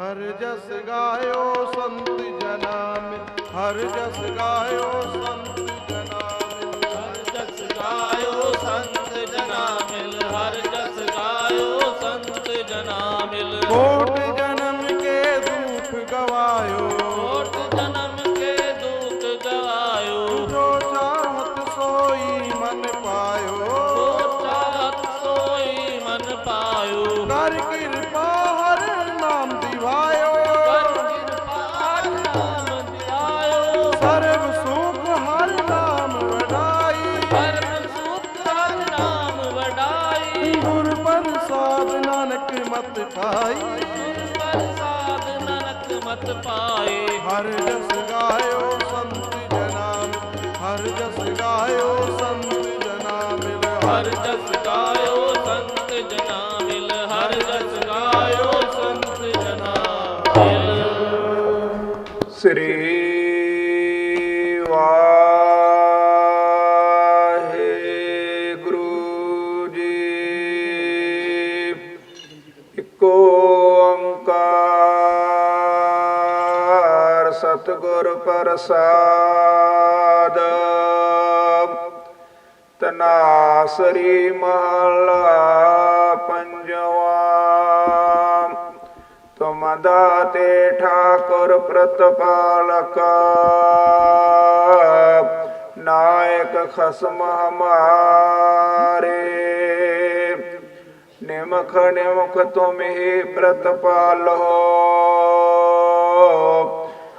ਹਰ ਜਸ ਗਾਇਓ ਸੰਤ ਜਨਾ ਮਿਲ ਹਰ ਜਸ ਗਾਇਓ ਸੰਤ ਜਨਾ ਮਿਲ ਹਰ ਜਸ ਗਾਇਓ ਸੰਤ ਜਨਾ ਮਿਲ ਹਰ ਜਸ ਗਾਇਓ ਸੰਤ ਜਨਾ ਮਿਲ ਕੋਟ ਜਨਮ ਕੇ ਦੁਖ ਗਵਾਇਓ। ਕੋਟ ਜਨਮ ਕੇ ਦੁਖ ਗਾਇਓ ਜੋ ਚਾਹਤ ਸੋਈ ਮਨ ਪਾਇਓ। ਜੋ ਚਾਹਤ ਸੋਈ ਮਨ ਪਾਇਓ। ਕਰ ਕਿਰਪਾ ਨਾਮ ਵਡਾਈ। ਗੁਰ ਪ੍ਰਸਾਦ ਨਾਨਕ ਮਤ ਪਾਈ। ਮਤ ਪਾਏ ਹਰ ਜਸ ਗਾਇਓ ਸੰਤ ਜਨਾ ਹਰ ਜਸ ਗਾਇਓ ਸੰਤ ਜਨਾ ਮਿਲ ਹਰ ਜਸ ਗਾਇਓ ਸੰਤ ਜਨਾ ਮਿਲ ਹਰ ਜਸ ਗਾਇਓ ਸੰਤ ਜਨਾ ਮਿਲ ਸ੍ਰੀ ਸਤਿਗੁਰ ਪ੍ਰਸਾਦ। ਤਨਾਸਰੀ ਮਹਲਾ ਪੰਜਵਾ। ਤੁਮ ਦਾਤੇ ਠਾਕੁਰ ਪ੍ਰਤਪਾਲਕ। ਨਾਇਕ ਖਸਮ ਹਮਾਰੇ। ਨਿਮਖ ਨਿਮਖ ਤੁਮ ਹੀ ਪ੍ਰਤਪਾਲੋ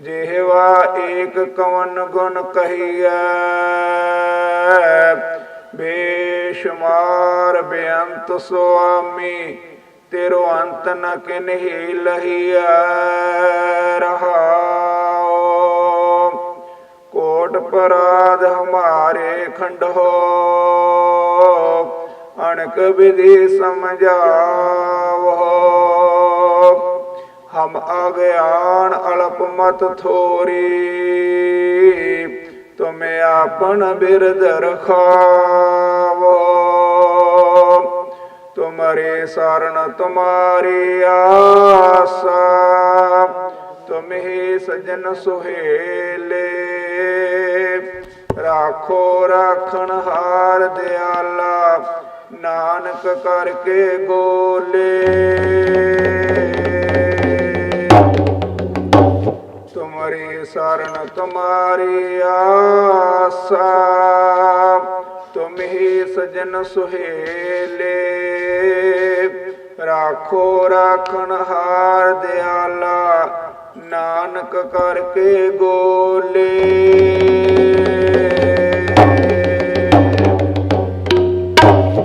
ਜਿਹਵਾ ਏਕ ਕਵਨ ਗੁਣ ਕਹੀਐ ਬੇਸ਼ੁਮਾਰ ਬੇਅੰਤ ਸੁਆਮੀ, ਤੇਰੋ ਅੰਤ ਨ ਕਿਨਹੀ ਲਹੀਐ, ਰਹਾਉ। ਕੋਟ ਪਰਾਧ ਹਮਾਰੇ ਖੰਡੋ ਅਣਕ ਵਿਧੀ ਸਮਝਾਵੋ ਹਮ ਅਗਿਆਨ ਅਲਪ ਮਤ ਥੋਰੀ, ਤੁਮੇ ਆਪਨ ਬਿਰਦ ਰਖਾਵੋ। ਤੁਮਰੇ ਸਰਣ ਤੁਮਾਰੀ ਆਸਾ, ਤੁਮ ਸਜਨ ਸੁਹੇਲੇ। ਰਾਖੋ ਰਾਖਣ ਹਾਰ ਦਿਆਲਾ, ਨਾਨਕ ਕਰਕੇ ਗੋਲੇ। ਸਰਣ ਤੁਮਾਰੀ ਆਸਾ ਤੁਮ ਹੀ ਸਜਨ ਸੁਹੇਲੇ। ਰਾਖੋ ਰਾਖਣ ਹਾਰ ਦਿਆਲਾ ਨਾਨਕ ਕਰਕੇ ਗੋਲੇ।